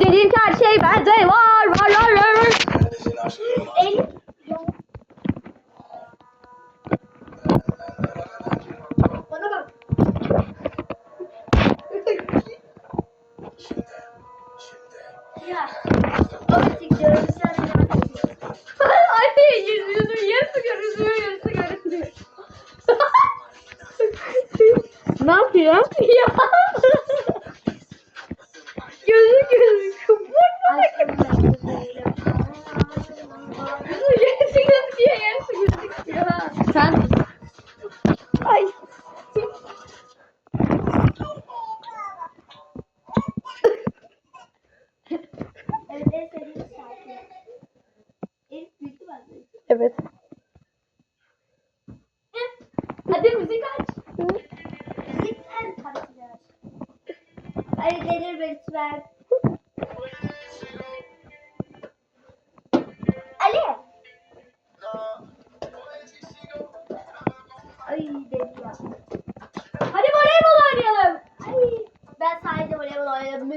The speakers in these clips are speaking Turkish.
Dediğin her şey bende var. Var var var. Elif. Evet. Hadi müzik aç. Müzik en tatlıdır. Ay gelir lütfen. Ali. Ay dedi ya. Hadi voleybol oynayalım. Ay ben sahilde voleybol oynadım.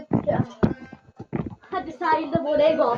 Hadi sahilde voleybol.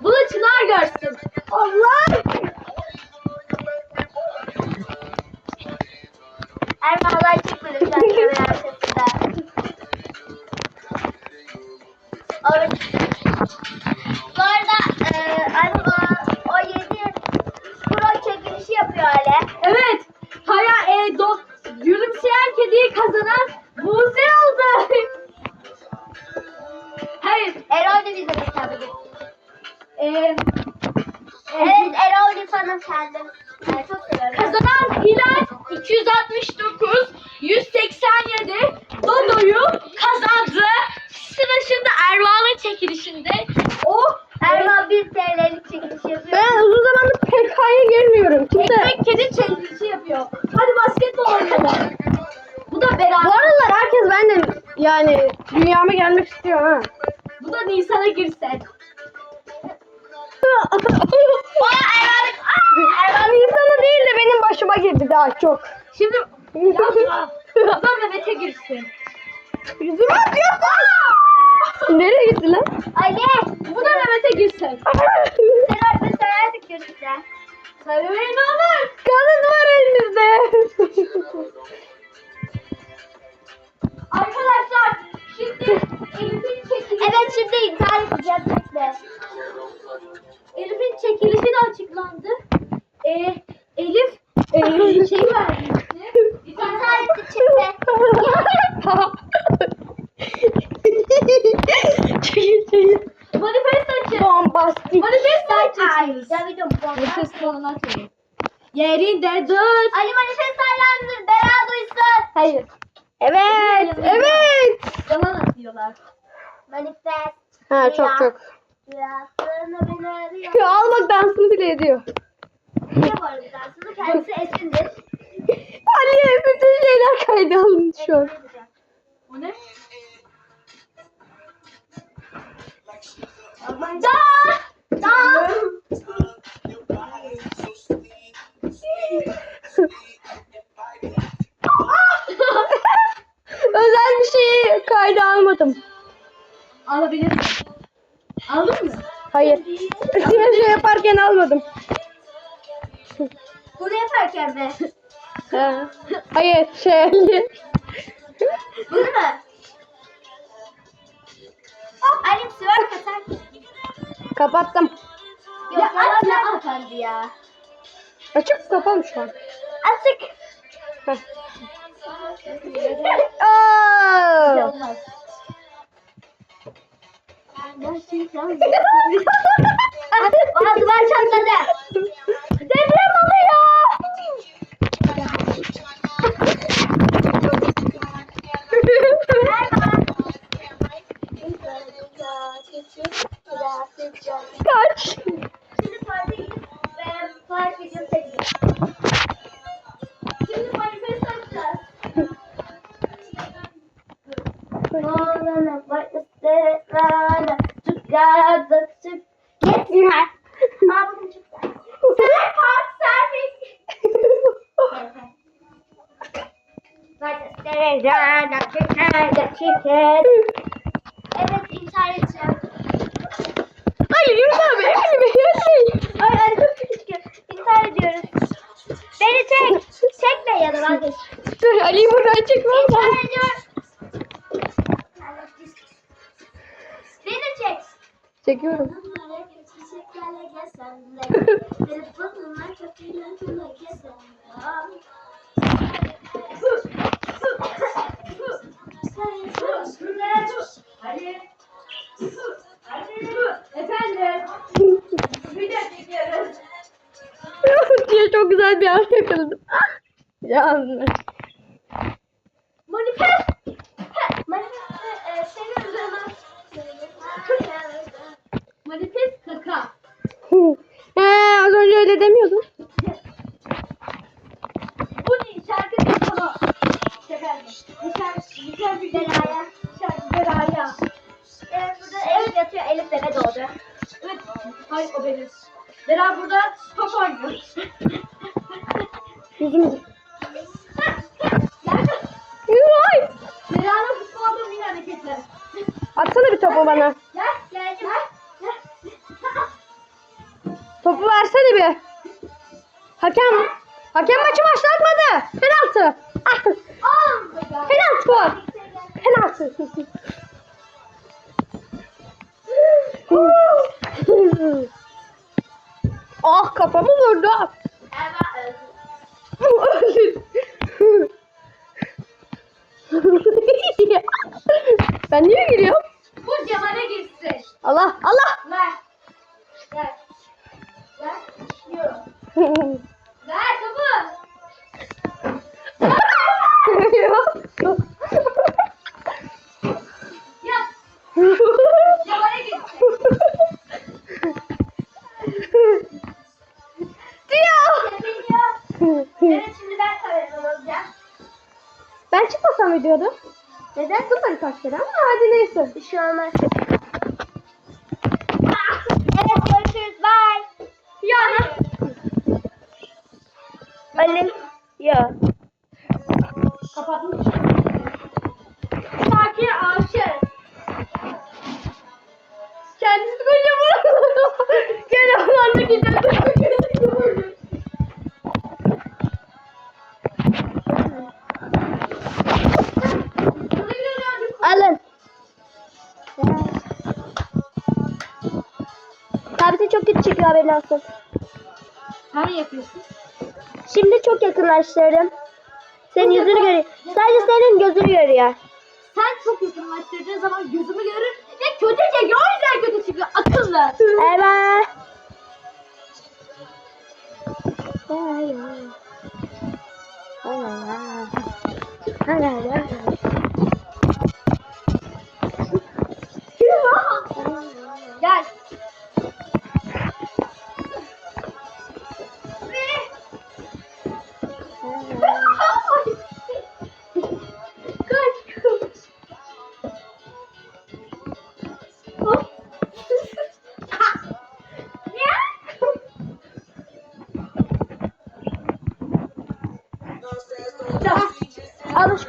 Bunu Çınar görsün. Allah! Fanım kendim. Ben çok seviyorum. kazanan Hilal 269 187 Dodo'yu kazandı. Sıra şimdi Ervan'ın çekilişinde. O Erman 1 TL'lik çekiliş yapıyor. Ben uzun zamandır PK'ya girmiyorum. Kimse... Ekmek kedi çekilişi yapıyor. Hadi basketbol oynayalım. Bu da beraber. Bu aralar herkes benden yani dünyama gelmek istiyor ha. Bu da Nisan'a girse. Erman Nisan'a değil de benim başıma girdi daha çok. Şimdi yapma. Bu da Mehmet'e girsin. Yüzüme atıyor. Nereye gitti lan? Ali Bu da Mehmet'e girsin. sen orada söylerdik görüşte. Söylemeyin olur. Kanıt var elinizde. Arkadaşlar şimdi Elif'in çekilişi, Evet şimdi edeceğim bekle. Elif'in çekilişi de açıklandı. Ee, Elif e, şey vermişti. Çıktı. Çekil çekil. Manifest açın. Bombastik. Manifest açın. David'im. Manifest falan açın. Yerinde dur. Ali manifest aylandır. Bera duysun. Hayır. Evet. Evet. Yalan atıyorlar. Manifest. Ha çok çok. Rüyasını bile arıyor. Ya al bak dansını bile ediyor. Ne bu arada dansını kendisi esindir. Aliye bütün şeyler kayda alındı şu an. O ne? Da! Da! Özel bir şeyi kayda almadım. Alabilirsin. Aldın mı? Hayır. Diğer şey yaparken almadım. Bunu yaparken mi? Ha. Hayır şey. Bunu mu? Ali sıvar katar. Kapattım. Yok ya, ya, ya. ya. Açık kapalı şu an. Açık. Heh. Gerçekten. Manifestlere çıkardık çıkardık. Evet intihar edeceğim. Hayır Yunus abi şey. Ay ay çok küçük. İntihar ediyoruz. Beni çek. Çekme ya da vazgeç. Dur Ali'yi buradan çekmem İntihar ediyorum. Beni çek. Çekiyorum. Hadi. Efendim. Video çekiyoruz. diye çok güzel bir an yakaladım. Yanlış. Manifest. Manifest e, senin zaman. Manifest kaka. He az önce öyle demiyordun. Bela burada top oynuyor. Yüzümüzü. Gel. Ay. Bela'nın futbolda yine hareketler. Atsana bir topu bana. Gel. Gel. Gel. Topu versene bir. Hakem Hakem maçı başlatmadı. Penaltı. My god. Penaltı. Penaltı. Ah kafamı vurdu. Ben niye giriyorum? Bu Cemal'e girsin. Allah Allah. Ver. Ver. Ver. Yiyorum. Evet şimdi ben kameraman olacağım. Ben çıkmasam videoda. Neden? Dur kaç kere ama hadi neyse. Bir şey olmaz. Evet görüşürüz. Bye. Ya. Ali. Ya. Kapatmış. Sakin aşık. Kendisi kocaman. Gene alanda gidiyor. Alın. Çok haberin olsun. Sen yapıyorsun. Şimdi çok yakınlaştırdım. Senin yüzünü görüyor. Sadece senin gözünü görüyor. Sen çok yakınlaştırdığın zaman gözümü görür ve kötü çekiyor. O yüzden kötü çıkıyor. Akıllı. Evet. Gel. Alış.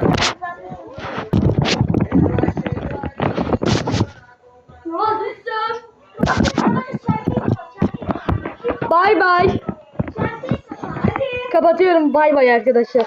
Bay bay. Kapatıyorum. Bay bay arkadaşlar.